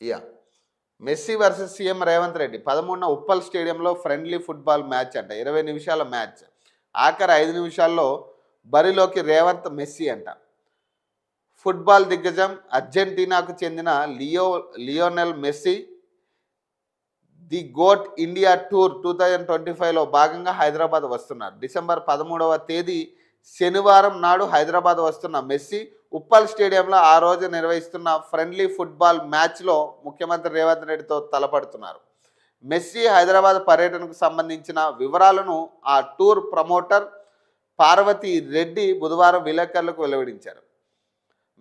Yeah Messi versus CM Revanth Reddy పదమూడున ఉప్పల్ స్టేడియంలో friendly football match అంట ఇరవై నిమిషాల మ్యాచ్. ఆఖరి ఐదు నిమిషాల్లో బరిలోకి రేవంత్ మెస్సీ అంట. ఫుట్బాల్ దిగ్గజం అర్జెంటీనాకు చెందిన Leo Lionel Messi the GOAT India tour two thousand twenty ఫైవ్లో భాగంగా హైదరాబాద్ వస్తున్నారు. డిసెంబర్ పదమూడవ తేదీ శనివారం నాడు హైదరాబాద్ వస్తున్న మెస్సీ ఉప్పల్ స్టేడియంలో ఆ రోజు నిర్వహిస్తున్న ఫ్రెండ్లీ ఫుట్బాల్ మ్యాచ్లో ముఖ్యమంత్రి రేవంత్ రెడ్డితో తలపడుతున్నారు. మెస్సీ హైదరాబాద్ పర్యటనకు సంబంధించిన వివరాలను ఆ టూర్ ప్రమోటర్ పార్వతి రెడ్డి బుధవారం విలేకరులకు వెలువడించారు.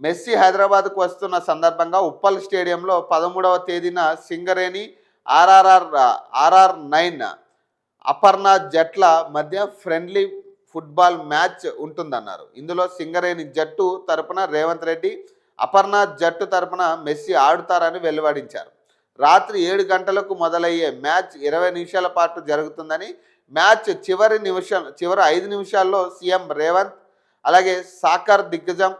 మెస్సీ హైదరాబాద్కు వస్తున్న సందర్భంగా ఉప్పల్ స్టేడియంలో పదమూడవ తేదీన Singareni RRR RR nine Aparna జట్ల మధ్య ఫ్రెండ్లీ ఫుట్బాల్ మ్యాచ్ ఉంటుందన్నారు. ఇందులో సింగరేణి జట్టు తరపున రేవంత్ రెడ్డి అపర్ణ జట్టు తరపున మెస్సీ ఆడుతారని వెలువడించారు. రాత్రి ఏడు గంటలకు మొదలయ్యే మ్యాచ్ ఇరవై నిమిషాల పాటు జరుగుతుందని మ్యాచ్ చివరి నిమిషం చివరి ఐదు నిమిషాల్లో సీఎం రేవంత్ అలాగే సాకర్ దిగ్గజం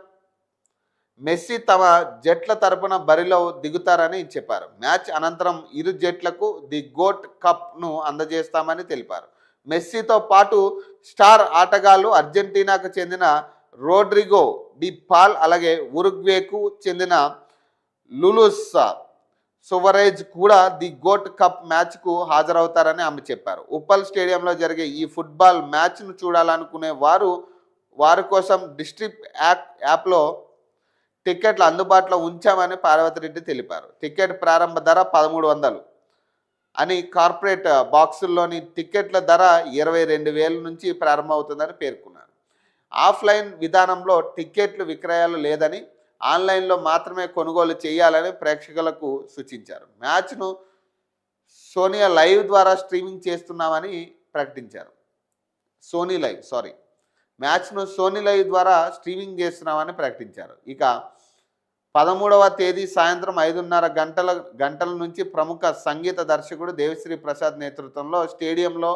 మెస్సీ తమ జట్ల తరపున బరిలో దిగుతారని చెప్పారు. మ్యాచ్ అనంతరం ఇరు జట్లకు ది గోట్ కప్ను అందజేస్తామని తెలిపారు. మెస్సీతో పాటు స్టార్ ఆటగాళ్ళు అర్జెంటీనాకు చెందిన రోడ్రిగో డి పాల్ అలాగే ఉరుగ్వేకు చెందిన లులుస్ సువరేజ్ కూడా ది గోట్ కప్ మ్యాచ్కు హాజరవుతారని ఆమె చెప్పారు. ఉప్పల్ స్టేడియంలో జరిగే ఈ ఫుట్బాల్ మ్యాచ్ను చూడాలనుకునే వారు వారి కోసం డిస్ట్రిక్ట్ యాప్ యాప్లో టికెట్లు అందుబాటులో ఉంచామని పార్వతిరెడ్డి తెలిపారు. టికెట్ ప్రారంభ ధర పదమూడు వందలు. అని కార్పొరేట్ బాక్సుల్లోని టికెట్ల ధర ఇరవై రెండు వేల నుంచి ప్రారంభమవుతుందని పేర్కొన్నారు. ఆఫ్లైన్ విధానంలో టికెట్లు విక్రయాలు లేదని ఆన్లైన్లో మాత్రమే కొనుగోలు చేయాలని ప్రేక్షకులకు సూచించారు. మ్యాచ్ను సోనియా లైవ్ ద్వారా స్ట్రీమింగ్ చేస్తున్నామని ప్రకటించారు. Sony Live sorry. మ్యాచ్ను సోనీ లైవ్ ద్వారా స్ట్రీమింగ్ చేస్తున్నామని ప్రకటించారు. ఇక పదమూడవ తేదీ సాయంత్రం ఐదున్నర గంటల గంటల నుంచి ప్రముఖ సంగీత దర్శకుడు దేవిశ్రీ ప్రసాద్ నేతృత్వంలో స్టేడియంలో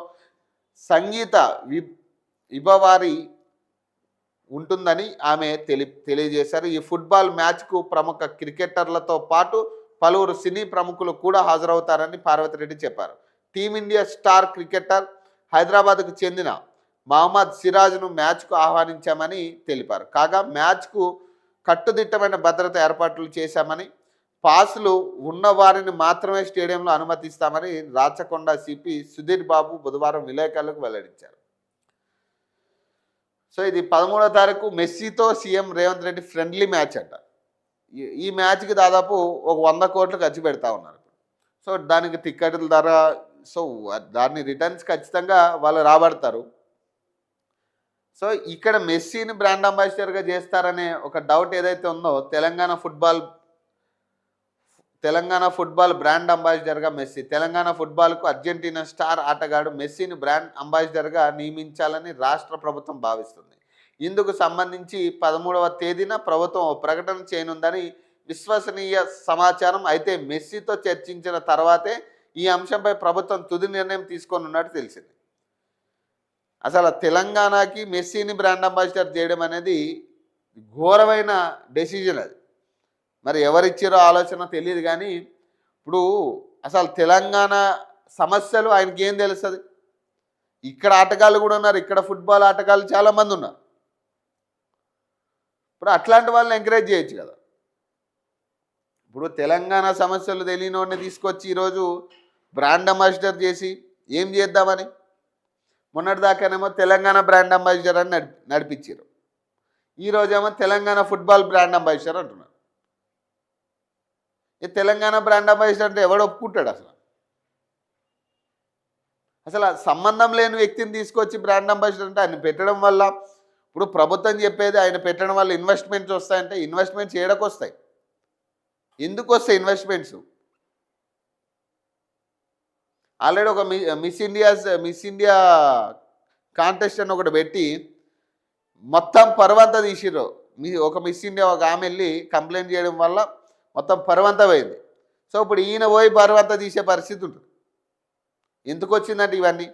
సంగీత వి విభవారి ఉంటుందని ఆమె తెలి తెలియజేశారు. ఈ ఫుట్బాల్ మ్యాచ్కు ప్రముఖ క్రికెటర్లతో పాటు పలువురు సినీ ప్రముఖులు కూడా హాజరవుతారని పార్వతిరెడ్డి చెప్పారు. టీమిండియా స్టార్ క్రికెటర్ హైదరాబాద్కు చెందిన మహమ్మద్ సిరాజ్ను మ్యాచ్కు ఆహ్వానించామని తెలిపారు. కాగా మ్యాచ్కు కట్టుదిట్టమైన భద్రత ఏర్పాట్లు చేశామని పాసులు ఉన్న వారిని మాత్రమే స్టేడియంలో అనుమతిస్తామని రాచకొండ సిపి సుధీర్ బాబు బుధవారం విలేకరులకు వెల్లడించారు. సో ఇది పదమూడో తారీఖు మెస్సీతో CM Revanth Reddy friendly match అంట. ఈ- మ్యాచ్కి దాదాపు ఒక వంద కోట్లు ఖర్చు పెడతా ఉన్నారు. సో దానికి టిక్కెట్ల ధర సో దాన్ని రిటర్న్స్ ఖచ్చితంగా వాళ్ళు రాబడతారు. సో ఇక్కడ మెస్సీని బ్రాండ్ అంబాసిడర్గా చేస్తారనే ఒక డౌట్ ఏదైతే ఉందో Telangana football Telangana football brand అంబాసిడర్గా Messi Telangana ఫుట్బాల్కు అర్జెంటీనా స్టార్ ఆటగాడు మెస్సీని బ్రాండ్ అంబాసిడర్గా నియమించాలని రాష్ట్ర ప్రభుత్వం భావిస్తుంది. ఇందుకు సంబంధించి పదమూడవ తేదీన ప్రభుత్వం ప్రకటన చేయనుందని విశ్వసనీయ సమాచారం. అయితే మెస్సీతో చర్చించిన తర్వాతే ఈ అంశంపై ప్రభుత్వం తుది నిర్ణయం తీసుకోనున్నట్టు తెలిసింది. అసలు తెలంగాణకి మెస్సీని బ్రాండ్ అంబాసిడర్ చేయడం అనేది ఘోరమైన డెసిజన్ అది. మరి ఎవరిచ్చారో ఆలోచన తెలియదు కానీ ఇప్పుడు అసలు తెలంగాణ సమస్యలు ఆయనకి ఏం తెలుస్తుంది? ఇక్కడ ఆటగాళ్ళు కూడా ఉన్నారు ఇక్కడ ఫుట్బాల్ ఆటగాళ్ళు చాలామంది ఉన్నారు. ఇప్పుడు అట్లాంటి వాళ్ళని ఎంకరేజ్ చేయొచ్చు కదా. ఇప్పుడు తెలంగాణ సమస్యలు తెలియని వాడిని తీసుకొచ్చి ఈరోజు బ్రాండ్ అంబాసిడర్ చేసి ఏం చేద్దామని? మొన్నటిదాకానేమో తెలంగాణ బ్రాండ్ అంబాసిడర్ అని నడిపి నడిపించారు ఈరోజేమో తెలంగాణ ఫుట్బాల్ బ్రాండ్ అంబాసిడర్ అంటున్నారు. ఈ తెలంగాణ బ్రాండ్ అంబాసిడర్ అంటే ఎవడు ఒప్పుకుంటాడు అసలు? అసలు సంబంధం లేని వ్యక్తిని తీసుకొచ్చి బ్రాండ్ అంబాసిడర్ అంటే ఆయన పెట్టడం వల్ల ఇప్పుడు ప్రభుత్వం చెప్పేది ఆయన పెట్టడం వల్ల ఇన్వెస్ట్మెంట్స్ వస్తాయంటే ఇన్వెస్ట్మెంట్స్ ఏడకొస్తాయి. ఎందుకు వస్తాయి ఇన్వెస్ట్మెంట్స్ ఆల్రెడీ ఒక Miss India's Miss India contest అని ఒకటి పెట్టి మొత్తం పర్వంతా తీసిర్రు. మీ ఒక మిస్ ఇండియా ఒక ఆమె వెళ్ళి కంప్లైంట్ చేయడం వల్ల మొత్తం పర్వంతా పోయింది. సో ఇప్పుడు ఈయన పోయి పర్వంతా తీసే పరిస్థితి ఉంటుంది. ఎందుకు వచ్చిందంటే ఇవన్నీ?